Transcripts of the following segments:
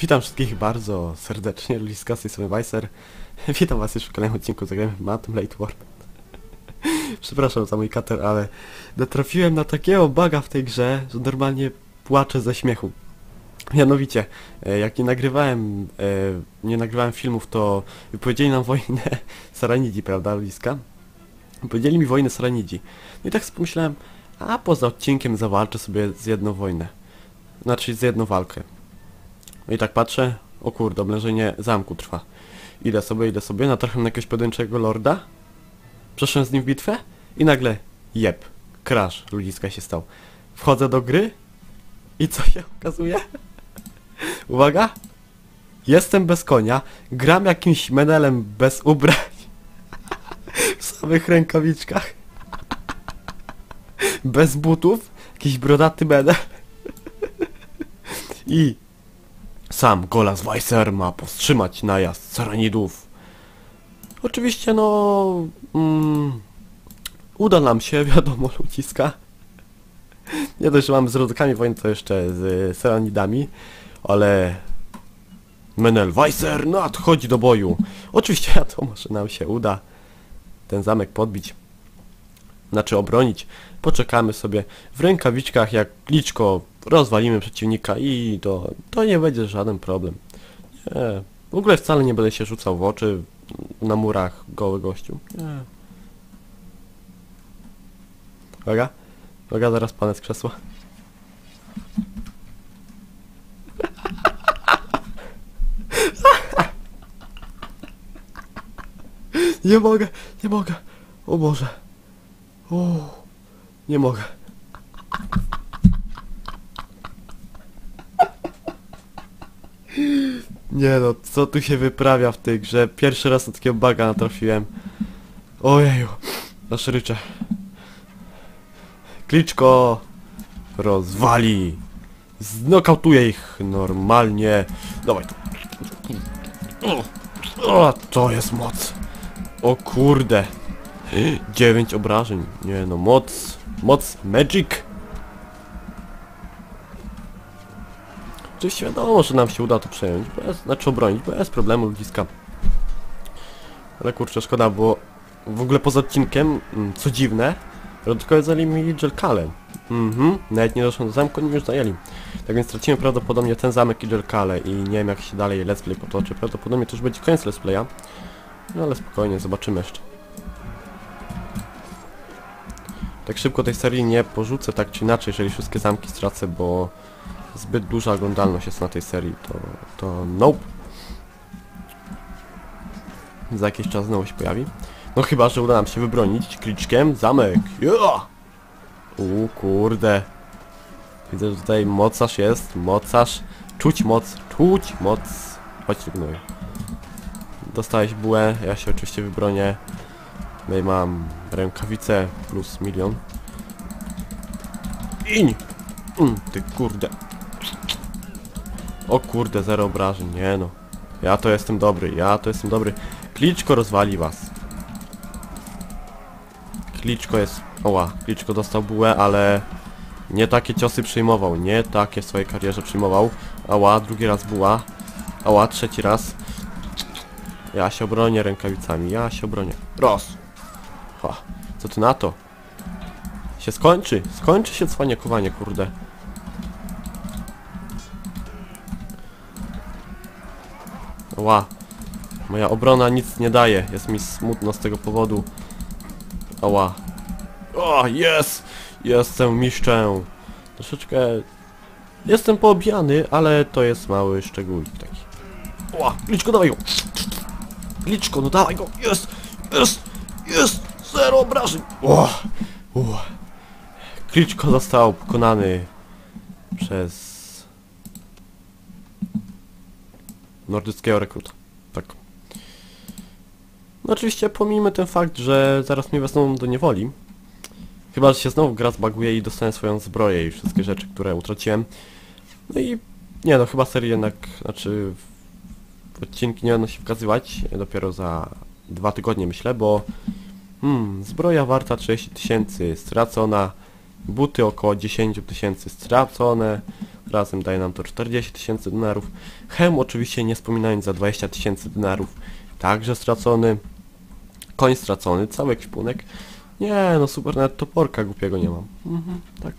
Witam wszystkich bardzo serdecznie, Ludziska z tej strony Weiser. Witam was już w kolejnym odcinku Zagramy w Matum Late War. Przepraszam za mój kater, ale natrafiłem na takiego buga w tej grze, że normalnie płaczę ze śmiechu. Mianowicie, e, jak nie nagrywałem, e, nie nagrywałem filmów, to wypowiedzieli nam wojnę Saranidzi, prawda, Ludziska? Powiedzieli mi wojnę Saranidzi. No i tak sobie pomyślałem, a poza odcinkiem zawalczę sobie z jedną wojnę. Znaczy z jedną walkę. No i tak patrzę, o kurde, oblężenie zamku trwa. Idę sobie, idę sobie, natrafiam na jakiegoś pojedynczego lorda, przeszłem z nim w bitwę i nagle jeb, crash ludziska się stał. Wchodzę do gry i co się okazuje? Uwaga! Jestem bez konia, gram jakimś menelem bez ubrań, w samych rękawiczkach, bez butów, jakiś brodaty menel i sam Golas Weiser ma powstrzymać najazd Saranidów. Oczywiście, no... Mm, uda nam się, wiadomo, ludziska. Nie dość, że mamy z rodokami wojny, to jeszcze z Saranidami, ale... Menel Weiser nadchodzi do boju. Oczywiście, wiadomo, że nam się uda ten zamek podbić. Znaczy obronić. Poczekamy sobie w rękawiczkach jak kliczko rozwalimy przeciwnika i to, to nie będzie żaden problem. Nie. W ogóle wcale nie będę się rzucał w oczy na murach goły gościu. Nie. Uwaga. Uwaga, zaraz panę z krzesła. Nie mogę, nie mogę. O Boże. O, nie mogę. Nie no, co tu się wyprawia w tej grze? Pierwszy raz na takiego buga natrafiłem. Ojeju, aż ryczę. Kliczko rozwali. Znokautuje ich normalnie. Dawaj tu. O, to jest moc. O kurde. Dziewięć obrażeń. Nie no, moc. Moc magic. Oczywiście wiadomo, że nam się uda to przejąć, bez, znaczy obronić, bez problemu ludziska. Ale kurczę, szkoda, bo w ogóle poza odcinkiem, mm, co dziwne, rodkowie zajęli mi Jelkale. Mhm, nawet nie doszło do zamku, oni już zajęli. Tak więc stracimy prawdopodobnie ten zamek i Jelkale i nie wiem jak się dalej let's play potoczy. Prawdopodobnie to już będzie koniec let's playa. No ale spokojnie, zobaczymy jeszcze. Tak szybko tej serii nie porzucę tak czy inaczej, jeżeli wszystkie zamki stracę, bo zbyt duża oglądalność jest na tej serii, to, to nope. Za jakiś czas znowu się pojawi. No chyba, że uda nam się wybronić kliczkiem zamek. Yeah! U kurde. Widzę, że tutaj mocarz jest, mocarz. Czuć moc, czuć moc. Chodź gnoj. Dostałeś bułę, ja się oczywiście wybronię. Tutaj mam rękawice plus milion. Iń! Mm, ty kurde. O kurde, zero obrażeń, nie no. Ja to jestem dobry, ja to jestem dobry. Kliczko rozwali was. Kliczko jest... Oła, Kliczko dostał bułę, ale... Nie takie ciosy przyjmował, nie takie w swojej karierze przyjmował. Ała, drugi raz buła. Ała, trzeci raz. Ja się obronię rękawicami, ja się obronię. Raz. Ha, co ty na to? Się skończy, skończy się cwaniakowanie, kurde. Ła. Moja obrona nic nie daje. Jest mi smutno z tego powodu. Ała. O, jest! Jestem mistrzem. Troszeczkę... Jestem poobijany, ale to jest mały szczególik taki. Ła, Gliczko, dawaj go! Gliczko, no dawaj go! Jest! Jest! Jest! Obrażeń! Kliczko został pokonany przez nordyckiego rekruta. Tak. No oczywiście pomijmy ten fakt, że zaraz mnie wezmą do niewoli. Chyba, że się znowu gra zbaguje i dostanę swoją zbroję i wszystkie rzeczy, które utraciłem. No i nie no, chyba serię jednak, znaczy odcinki nie będą się wkazywać dopiero za dwa tygodnie myślę, bo hmm, zbroja warta 30 tysięcy stracona, buty około 10 tysięcy stracone, Razem daje nam to 40 tysięcy denarów. Hełm oczywiście nie wspominając za 20 tysięcy denarów. Także stracony. Koń stracony, cały ekwipunek. Nie, no super, nawet toporka głupiego nie mam. Mhm, tak.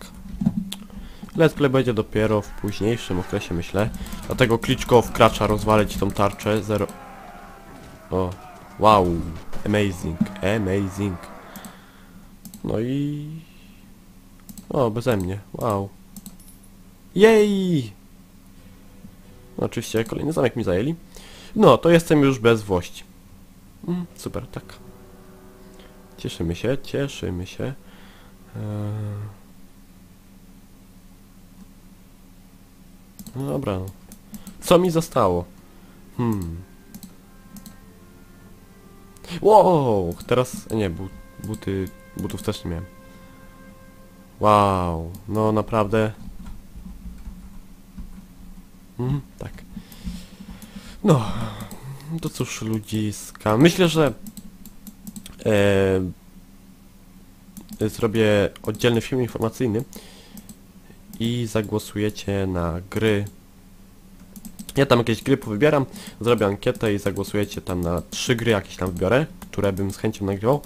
Let's play będzie dopiero w późniejszym okresie, myślę. Dlatego Kliczko wkracza rozwalić tą tarczę. Zero... O, wow. Amazing, amazing. No i... O, beze mnie, wow. Jej! No, oczywiście kolejny zamek mi zajęli. No, to jestem już bez włości. Mm, super, tak. Cieszymy się, cieszymy się. Eee... No dobra. no. Co mi zostało? Hmm. Wow! Teraz... Nie, bu, buty... Butów też nie miałem. Wow. No naprawdę... Mhm, tak. No. To cóż, ludziska. Myślę, że... E, zrobię oddzielny film informacyjny i zagłosujecie na gry. Ja tam jakieś gry powybieram, zrobię ankietę i zagłosujecie tam na trzy gry jakieś tam wybiorę, które bym z chęcią nagrywał.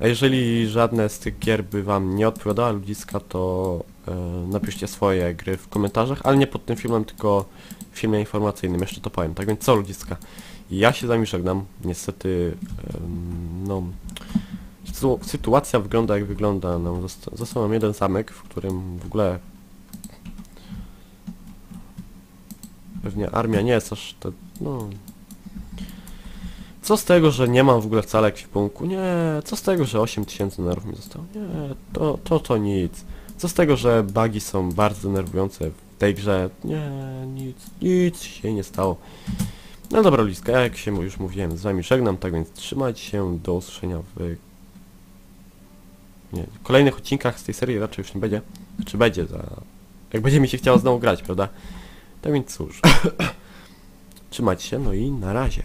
A jeżeli żadne z tych gier by wam nie odpowiadała ludziska, to e, napiszcie swoje gry w komentarzach, ale nie pod tym filmem, tylko w filmie informacyjnym, jeszcze to powiem. Tak więc co ludziska? Ja się z wami żegnam. Niestety, em, no... sytu- Sytuacja wygląda jak wygląda. No, zosta- został nam jeden zamek, w którym w ogóle Pewnie armia nie jest aż to, no... Co z tego, że nie mam w ogóle wcale ekwipunku? Nie, co z tego, że 8000 nerwów mi zostało? Nie, to, to to nic. Co z tego, że bugi są bardzo denerwujące w tej grze? Nie, nic, nic się nie stało. No dobra, Liska, jak się już mówiłem, z wami żegnam, tak więc trzymajcie się, do usłyszenia w... Nie, w kolejnych odcinkach z tej serii raczej już nie będzie. Czy będzie za... Jak będzie mi się chciało znowu grać, prawda? Tak więc cóż. Trzymajcie się, no i na razie.